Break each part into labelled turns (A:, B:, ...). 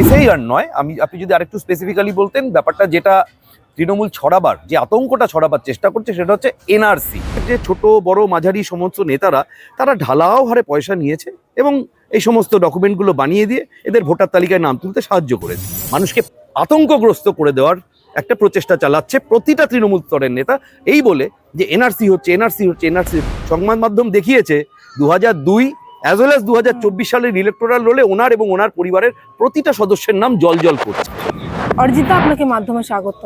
A: এসেই আর নয়। আমি, আপনি যদি আরেকটু স্পেসিফিক্যালি বলতেন ব্যাপারটা যেটা তৃণমূল ছড়াবার, যে আতঙ্কটা ছড়াবার চেষ্টা করছে, সেটা হচ্ছে এনআরসি যে ছোট, বড়, মাঝারি সমস্ত নেতারা, তারা ঢালাও হারে পয়সা নিয়েছে এবং এই সমস্ত ডকুমেন্টগুলো বানিয়ে দিয়ে এদের ভোটার তালিকায় নাম তুলতে সাহায্য করেছে। মানুষকে আতঙ্কগ্রস্ত করে দেওয়ার একটা প্রচেষ্টা চালাচ্ছে প্রতিটা তৃণমূল স্তরের নেতা। এই বলে যে এনআরসি হচ্ছে এনআরসি হচ্ছে এনআরসি সংবাদ মাধ্যম দেখিয়েছে দু হাজার দুই অ্যাজ ওয়েল অ্যাজ দু হাজার চব্বিশ সালের ইলেকটোরাল রোলে ওনার এবং ওনার পরিবারের প্রতিটা সদস্যের নাম জল জল করছে।
B: অরিজিতা আপনাকে মাধ্যমে স্বাগত।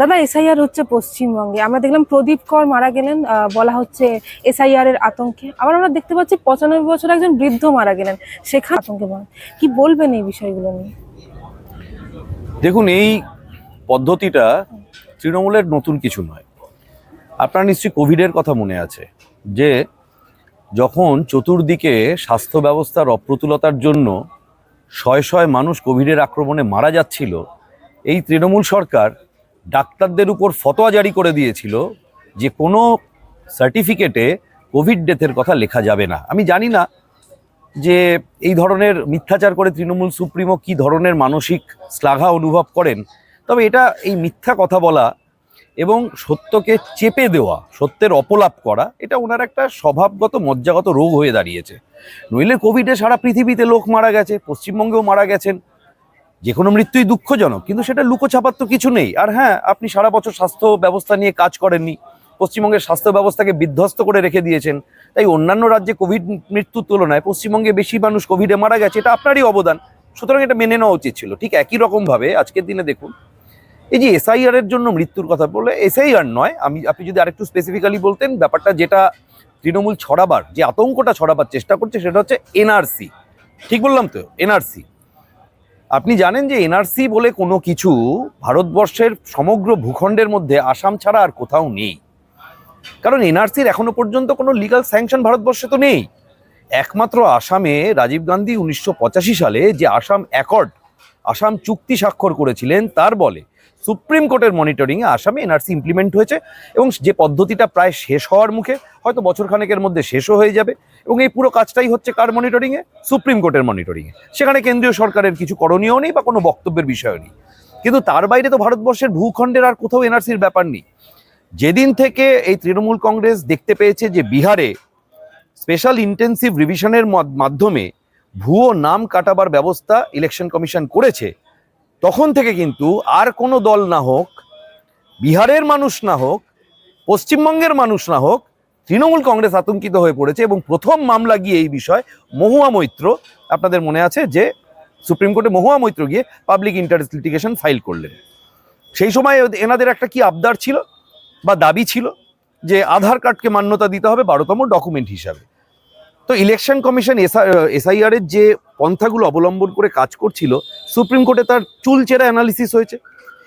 B: দাদা এসআইআর হচ্ছে পশ্চিমবঙ্গে। আমরা দেখলাম প্রদীপ কর মারা গেলেন বলা হচ্ছে এসআইআর এর আতঙ্কে। আবার আমরা দেখতে পাচ্ছি পঁচানব্বই বছর একজন বৃদ্ধ মারা গেলেন। সেখানে আতঙ্কে মারা। কি বলবেন এই বিষয়গুলো নিয়ে?
A: দেখুন এই পদ্ধতিটা তৃণমূলের নতুন কিছু নয়। আপনার নিশ্চয়ই কোভিডের কথা মনে আছে যে যখন চতুর্দিকে স্বাস্থ্য ব্যবস্থার অপ্রতুলতার জন্য শয় শয় মানুষ কোভিডের আক্রমণে মারা যাচ্ছিল, এই তৃণমূল সরকার ডাক্তারদের উপর ফতোয়া জারি করে দিয়েছিল যে কোনো সার্টিফিকেটে কোভিড ডেথের কথা লেখা যাবে না। আমি জানি না যে এই ধরনের মিথ্যাচার করে তৃণমূল সুপ্রিমো কি ধরনের মানসিক শ্লাঘা অনুভব করেন, তবে এটা এই মিথ্যা কথা বলা এবং সত্যকে চেপে দেওয়া, সত্যের অপলাপ করা, এটা ওনার একটা স্বভাবগত, মজ্জাগত রোগ হয়ে দাঁড়িয়েছে। নইলে কোভিডে সারা পৃথিবীতে লোক মারা গেছে, পশ্চিমবঙ্গেও মারা গেছেন। যে কোনো মৃত্যুই দুঃখজনক, কিন্তু সেটা লুকোছাপার তো কিছু নেই। আর হ্যাঁ আপনি সারা বছর স্বাস্থ্য ব্যবস্থা নিয়ে কাজ করেননি, পশ্চিমবঙ্গের স্বাস্থ্য ব্যবস্থাকে বিধ্বস্ত করে রেখে দিয়েছেন, তাই অন্যান্য রাজ্যে কোভিড মৃত্যুর তুলনায় পশ্চিমবঙ্গে বেশি মানুষ কোভিডে মারা গেছে, এটা আপনারই অবদান। সুতরাং এটা মেনে নেওয়া উচিত ছিল। ঠিক একই রকমভাবে আজকের দিনে দেখুন এই যে এসআইআর এর জন্য মৃত্যুর কথা বললে এসআইআর নয়, আমি, আপনি যদি আরেকটু স্পেসিফিক্যালি বলতেন, ব্যাপারটা যেটা তৃণমূল ছড়াবার, যে আতঙ্কটা ছড়াবার চেষ্টা করছে, সেটা হচ্ছে এনআরসি ঠিক বললাম তো? এনআরসি আপনি জানেন যে এনআরসি বলে কোনো কিছু ভারতবর্ষের সমগ্র ভূখণ্ডের মধ্যে আসাম ছাড়া আর কোথাও নেই। কারণ এনআরসির এখনও পর্যন্ত কোনো লিগাল স্যাংশন ভারতবর্ষে তো নেই। একমাত্র আসামে রাজীব গান্ধী উনিশশো পঁচাশি সালে যে আসাম অ্যাকর্ড আসাম চুক্তি স্বাক্ষর করেছিলেন, তার বলে সুপ্রিম কোর্টের মনিটরিংয়ে আসামে এনআরসি ইমপ্লিমেন্ট হয়েছে এবং যে পদ্ধতিটা প্রায় শেষ হওয়ার মুখে হয়তো বছর খানেকের মধ্যে শেষও হয়ে যাবে এবং এই পুরো কাজটাই হচ্ছে কার মনিটরিংয়ে সুপ্রিম কোর্টের মনিটরিংয়ে সেখানে কেন্দ্রীয় সরকারের কিছু করণীয় নেই বা কোনো বক্তব্যের বিষয় নেই। কিন্তু তার বাইরে তো ভারতবর্ষের ভূখণ্ডের আর কোথাও এনআরসির ব্যাপার নেই। যেদিন থেকে এই তৃণমূল কংগ্রেস দেখতে পেয়েছে যে বিহারে স্পেশাল ইন্টেন্সিভ রিভিশনের মাধ্যমে ভুয়ো নাম কাটাবার ব্যবস্থা ইলেকশন কমিশন করেছে, তখন থেকে কিন্তু আর কোনো দল না হোক, বিহারের মানুষ না হোক, পশ্চিমবঙ্গের মানুষ না হোক, তৃণমূল কংগ্রেস আতঙ্কিত হয়ে পড়েছে এবং প্রথম মামলা গিয়ে এই বিষয় মহুয়া মৈত্র, আপনাদের মনে আছে যে সুপ্রিম কোর্টে মহুয়া মৈত্র গিয়ে পাবলিক ইন্টারেস্ট লিটিগেশন ফাইল করলেন। সেই সময় এনাদের একটা কি আবদার ছিল বা দাবি ছিল যে আধার কার্ডকে মান্যতা দিতে হবে বারোতম ডকুমেন্ট হিসাবে? তো ইলেকশন কমিশন এসআইআর এর যে পন্থাগুলো অবলম্বন করে কাজ করছিল, সুপ্রিম কোর্টে তার চুলচেরা অ্যানালিসিস হয়েছে।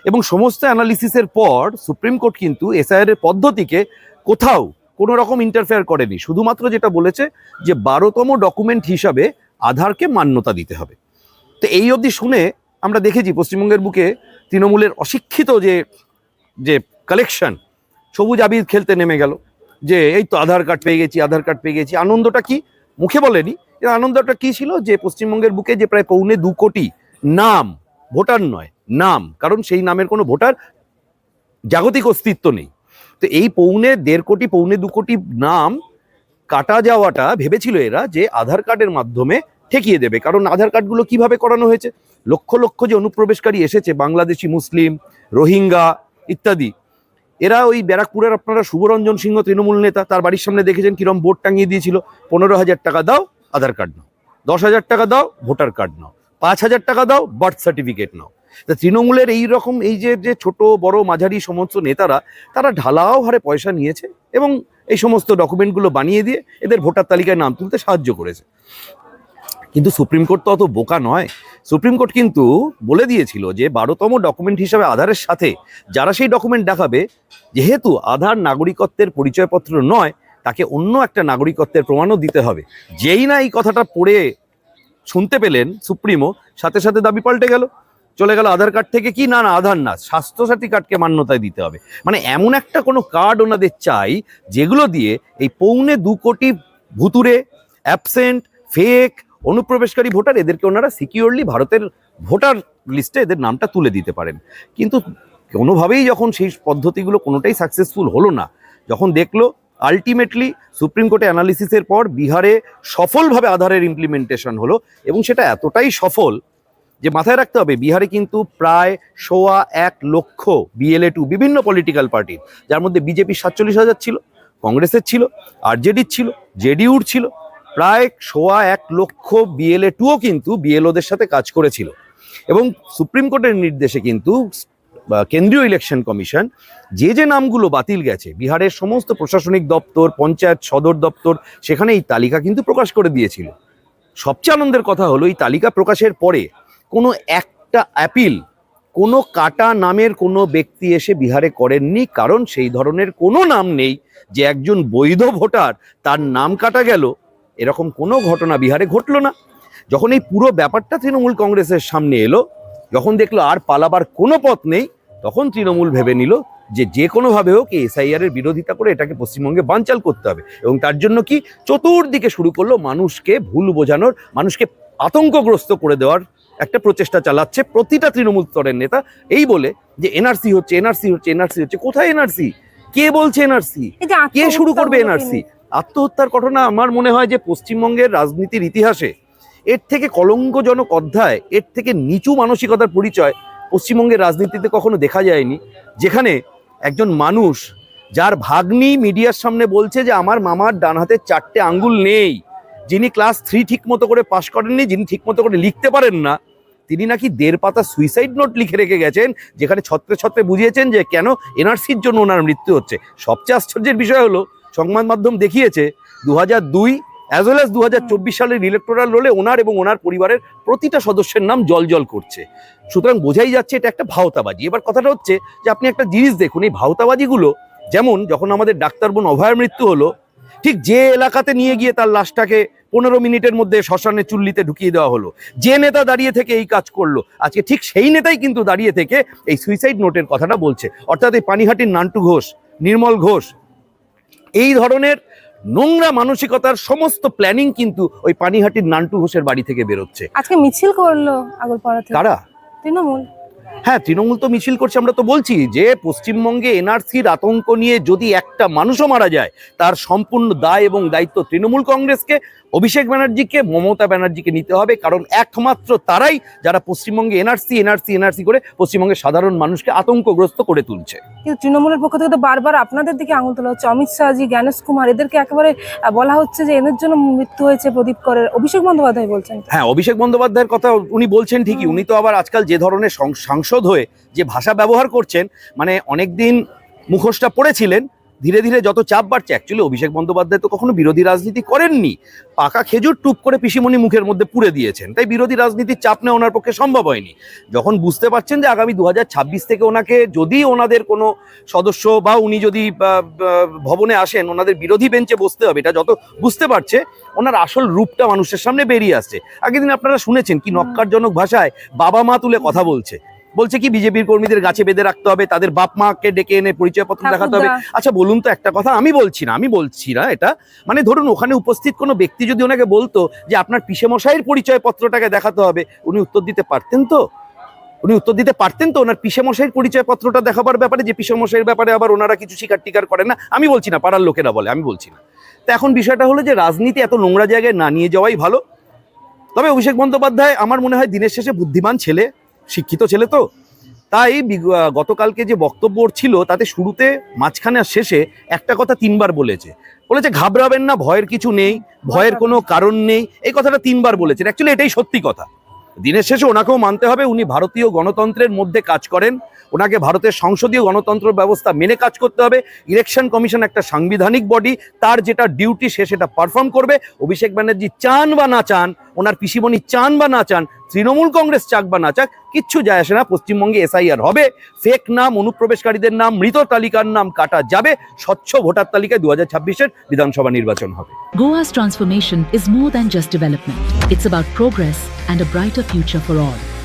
A: এবং সমস্ত অ্যানালিসিসের পর সুপ্রিম কোর্ট কিন্তু এসআইআর এর পদ্ধতিকে কোথাও কোনো রকম ইন্টারফেয়ার করেনি। শুধুমাত্র যেটা বলেছে যে বারোতম ডকুমেন্ট হিসাবে আধারকে মান্যতা দিতে হবে। তো এই অবধি শুনে আমরা দেখেছি পশ্চিমবঙ্গের বুকে তৃণমূলের অশিক্ষিত যে যে কালেকশন সবুজ আবির খেলতে নেমে গেল। যে এই তো আধার কার্ড পেয়ে গেছি, আধার কার্ড পেয়ে গেছি। আনন্দটা কি? মুখে বলেনি। কিন্তু আনন্দটা কি ছিল? যে পশ্চিমবঙ্গের বুকে যে প্রায় পৌনে দু কোটি নাম, ভোটার নয়, নাম, কারণ সেই নামের কোনো ভোটার জাগতিক অস্তিত্ব নেই। তো এই পৌনে দেড় কোটি, পৌনে দু কোটি নাম কাটা যাওয়াটা ভেবেছিল এরা যে আধার কার্ডের মাধ্যমে ঠেকিয়ে দেবে। কারণ আধার কার্ডগুলো কীভাবে করানো হয়েছে? লক্ষ লক্ষ যে অনুপ্রবেশকারী এসেছে, বাংলাদেশি, মুসলিম, রোহিঙ্গা ইত্যাদি। এরা ওই ব্যারাকপুরের আপনারা শুভরঞ্জন সিংহ তৃণমূল নেতা, তার বাড়ির সামনে দেখেছেন কিরম বোর্ড টাঙিয়ে দিয়েছিল। পনেরো হাজার টাকা দাও, আধার কার্ড নাও। দশ হাজার টাকা দাও, ভোটার কার্ড নাও। পাঁচ হাজার টাকা দাও, বার্থ সার্টিফিকেট নাও। তা তৃণমূলের এই রকম এই যে যে ছোট, বড়, মাঝারি সমস্ত নেতারা, তারা ঢালাও হারে পয়সা নিয়েছে এবং এই সমস্ত ডকুমেন্টগুলো বানিয়ে দিয়ে এদের ভোটার তালিকায় নাম তুলতে সাহায্য করেছে। কিন্তু সুপ্রিম কোর্ট তো অত বোকা নয়। সুপ্রিম কোর্ট কিন্তু বলে দিয়েছিল যে বারোতম ডকুমেন্ট হিসাবে আধারের সাথে যারা সেই ডকুমেন্ট দেখাবে, যেহেতু আধার নাগরিকত্বের পরিচয়পত্র নয়, তাকে অন্য একটা নাগরিকত্বের প্রমাণও দিতে হবে। যেই না এই কথাটা পড়ে শুনতে পেলেন সুপ্রিমো, সাথে সাথে দাবি পাল্টে গেল। চলে গেল আধার কার্ড থেকে কি? না না, আধার না স্বাস্থ্যসাথী কার্ডকে মান্যতায় দিতে হবে। মানে এমন একটা কোনো কার্ড ওনাদের চাই, যেগুলো দিয়ে এই পৌনে দু কোটি ভুতুরে অ্যাবসেন্ট ফেক অনুপ্রবেশকারী ভোটার, এদেরকে ওনারা সিকিউরলি ভারতের ভোটার লিস্টে এদের নামটা তুলে দিতে পারেন। কিন্তু কোনোভাবেই যখন সেই পদ্ধতিগুলো কোনোটাই সাকসেসফুল হলো না, যখন দেখল আলটিমেটলি সুপ্রিম কোর্টে অ্যানালিসিসের পর বিহারে সফলভাবে আধারের ইমপ্লিমেন্টেশন হলো এবং সেটা এতটাই সফল যে মাথায় রাখতে হবে, বিহারে কিন্তু প্রায় সোয়া এক লক্ষ বিএলএ টু বিভিন্ন পলিটিক্যাল পার্টির যার মধ্যে বিজেপি সাতচল্লিশ হাজার ছিল কংগ্রেসের ছিল আরজেডির ছিল জেডিউর ছিল প্রায় সোয়া এক লক্ষ বিএলএ টুও কিন্তু বিএলওদের সাথে কাজ করেছিল। এবং সুপ্রিম কোর্টের নির্দেশে কিন্তু কেন্দ্রীয় ইলেকশন কমিশন যে যে নামগুলো বাতিল গেছে, বিহারের সমস্ত প্রশাসনিক দপ্তর, পঞ্চায়েত সদর দপ্তর, সেখানে এই তালিকা কিন্তু প্রকাশ করে দিয়েছিল। সবচেয়ে আনন্দের কথা হলো, এই তালিকা প্রকাশের পরে কোনো একটা অ্যাপিল, কোনো কাটা নামের কোনো ব্যক্তি এসে বিহারে করেননি, কারণ সেই ধরনের কোনো নাম নেই যে একজন বৈধ ভোটার তার নাম কাটা গেল। এরকম কোনো ঘটনা বিহারে ঘটলো না। যখন এই পুরো ব্যাপারটা তৃণমূল কংগ্রেসের সামনে এলো যখন দেখল আর পালাবার কোনো পথ নেই তখন তৃণমূল ভেবে নিল যে যে কোনোভাবে হোক এই এসআইআর এর বিরোধিতা করে এটাকে পশ্চিমবঙ্গে বানচাল করতে হবে। এবং তার জন্য কি চতুর্দিকে শুরু করল মানুষকে ভুল বোঝানোর মানুষকে আতঙ্কগ্রস্ত করে দেওয়ার একটা প্রচেষ্টা চালাচ্ছে প্রতিটা তৃণমূল স্তরের নেতা। এই বলে যে এনআরসি হচ্ছে এনআরসি হচ্ছে এনআরসি হচ্ছে কোথায় এনআরসি কে বলছে এনআরসি কে শুরু করবে এনআরসি আত্মহত্যার ঘটনা আমার মনে হয় যে পশ্চিমবঙ্গের রাজনীতির ইতিহাসে, এর থেকে কলঙ্কজনক অধ্যায়, এর থেকে নিচু মানসিকতার পরিচয় পশ্চিমবঙ্গের রাজনীতিতে কখনো দেখা যায়নি। যেখানে একজন মানুষ যার ভাগ্নি মিডিয়ার সামনে বলছে যে, আমার মামার ডান হাতের চারটে আঙ্গুল নেই। যিনি ক্লাস থ্রি ঠিক মতো করে পাশ করেননি, যিনি ঠিক মতো করে লিখতে পারেন না, তিনি নাকি দেড় পাতা সুইসাইড নোট লিখে রেখে গেছেন, যেখানে ছত্রে ছত্রে বুঝিয়েছেন যে, কেন এনআরসির জন্য ওনার মৃত্যু হচ্ছে। সবচেয়ে আশ্চর্যের বিষয় হলো সংবাদ মাধ্যম দেখিয়েছে দু হাজার দুই অ্যাজ ওয়েল অ্যাজ দু হাজার চব্বিশ সালের ইলেকটোরাল রোলে ওনার এবং ওনার পরিবারের প্রতিটা সদস্যের নাম জল জল করছে। সুতরাং বোঝাই যাচ্ছে এটা একটা ভাওতাবাজি। এবার কথাটা হচ্ছে যে আপনি একটা জিনিস দেখুন, এই ভাওতাবাজিগুলো যেমন যখন আমাদের ডাক্তার বোন অভয়ের মৃত্যু হলো, ঠিক যে এলাকাতে নিয়ে গিয়ে তার লাশটাকে পনেরো মিনিটের মধ্যে শ্মশানে চুল্লিতে ঢুকিয়ে দেওয়া হলো, যে নেতা দাঁড়িয়ে থেকে এই কাজ করল, আজকে ঠিক সেই নেতাই কিন্তু দাঁড়িয়ে থেকে এই সুইসাইড নোটের কথাটা বলছে। অর্থাৎ এই পানিহাটির নান্টু ঘোষ, নির্মল ঘোষ এই ধরনের নোংরা মানসিকতার সমস্ত প্ল্যানিং কিন্তু ওই পানিহাটির নান্টু ঘোষের বাড়ি থেকে বেরোচ্ছে।
B: আজকে মিছিল করল আগরপাড়া থেকে।
A: কারা?
B: তৃণমূল।
A: হ্যাঁ তৃণমূল তো মিছিল করছে আমরা তো বলছি যে পশ্চিমবঙ্গে এনআরসির আতঙ্ক নিয়ে যদি একটা মানুষও মারা যায় তার সম্পূর্ণ দায় এবং দায়িত্ব তৃণমূল কংগ্রেসকে অভিষেক ব্যানার্জিকে মমতা ব্যানার্জিকে নিতে হবে কারণ একমাত্র তারাই যারা পশ্চিমবঙ্গে এনআরসি এনআরসি এনআরসি করে পশ্চিমবঙ্গের সাধারণ মানুষকে আতঙ্কগ্রস্ত করে তুলছে।
B: কিন্তু তৃণমূলের পক্ষ থেকে তো বারবার আপনাদের দিকে আঙুল তোলা হচ্ছে। অমিত শাহজি জ্ঞানেশ কুমার এদেরকে একেবারে বলা হচ্ছে যে এদের জন্য মৃত্যু হয়েছে প্রদীপ করের। অভিষেক বন্দ্যোপাধ্যায় বলছেন।
A: হ্যাঁ অভিষেক বন্দ্যোপাধ্যায়ের কথা উনি বলছেন ঠিকই। উনি তো আবার আজকাল যে ধরনের সাংসদ হয়ে যে ভাষা ব্যবহার করছেন মানে অনেকদিন মুখোশটা পড়েছিলেন ধীরে ধীরে যত চাপ বাড়ছে অ্যাকচুয়ালি অভিষেক বন্দ্যোপাধ্যায় তো কখনো বিরোধী রাজনীতি করেননি। পাকা খেজুর টুপ করে পিসিমণি মুখের মধ্যে পুড়ে দিয়েছেন। তাই বিরোধী রাজনীতির চাপ নেওয়া ওনার পক্ষে সম্ভব হয়নি। যখন বুঝতে পারছেন যে আগামী দুহাজার ছাব্বিশ থেকে ওনাকে যদি ওনাদের কোনো সদস্য বা উনি যদি ভবনে আসেন, ওনাদের বিরোধী বেঞ্চে বসতে হবে, এটা যত বুঝতে পারছে, ওনার আসল রূপটা মানুষের সামনে বেরিয়ে আসছে। আগের দিন আপনারা শুনেছেন কি নক্কারজনক ভাষায় বাবা মা তুলে কথা বলছে। বলছে কি বিজেপির কর্মীদের গাছে বেঁধে রাখতে হবে তাদের বাপ মাকে ডেকে এনে পরিচয়পত্র দেখাতে হবে। আচ্ছা বলুন তো একটা কথা আমি বলছি না আমি বলছি না এটা। মানে ধরুন ওখানে উপস্থিত কোনো ব্যক্তি যদি ওনাকে বলতো যে আপনার পিসে মশাইয়ের পরিচয়পত্রটাকে দেখাতে হবে উনি উত্তর দিতে পারতেন তো? উনি উত্তর দিতে পারতেন তো? ওনার পিসে মশাইয়ের পরিচয়পত্রটা দেখাবার ব্যাপারে যে পিসে মশাইয়ের ব্যাপারে আবার ওনারা কিছু স্বীকার টিকার করেন না আমি বলছি না পাড়ার লোকেরা বলে আমি বলছি না। তো এখন বিষয়টা হলো যে রাজনীতি এত নোংরা জায়গায় না নিয়ে যাওয়াই ভালো। তবে অভিষেক বন্দ্যোপাধ্যায় আমার মনে হয় দিনের শেষে বুদ্ধিমান ছেলে। শিক্ষিত ছেলে তো। তাই গতকালকে যে বক্তব্য ছিল, তাতে শুরুতে, মাঝখানে আর শেষে একটা কথা তিনবার বলেছে। বলেছে, ঘাবড়াবেন না, ভয়ের কিছু নেই, ভয়ের কোনো কারণ নেই। এই কথাটা তিনবার বলেছেন। অ্যাকচুয়ালি এটাই সত্যি কথা। দিনের শেষে ওনাকেও মানতে হবে, উনি ভারতীয় গণতন্ত্রের মধ্যে কাজ করেন। ওনাকে ভারতের সংসদীয় গণতন্ত্র ব্যবস্থা মেনে কাজ করতে হবে। ইলেকশন কমিশন একটা সাংবিধানিক বডি তার যেটা ডিউটি সে সেটা পারফর্ম করবে। অভিষেক ব্যানার্জি চান বা না চান ওনার পিসিমণি চান বা না চান, তৃণমূল কংগ্রেস চাক বা না চাক, কিচ্ছু যায় আসে না, পশ্চিমবঙ্গে এসআইআর হবে। ফেক নাম, অনুপ্রবেশকারীদের নাম, মৃত তালিকার নাম কাটা যাবে। স্বচ্ছ ভোটার তালিকায় দু হাজার ছাব্বিশের বিধানসভা নির্বাচন হবে।
C: Goa's transformation is more than just development. It's about progress and a brighter future for all.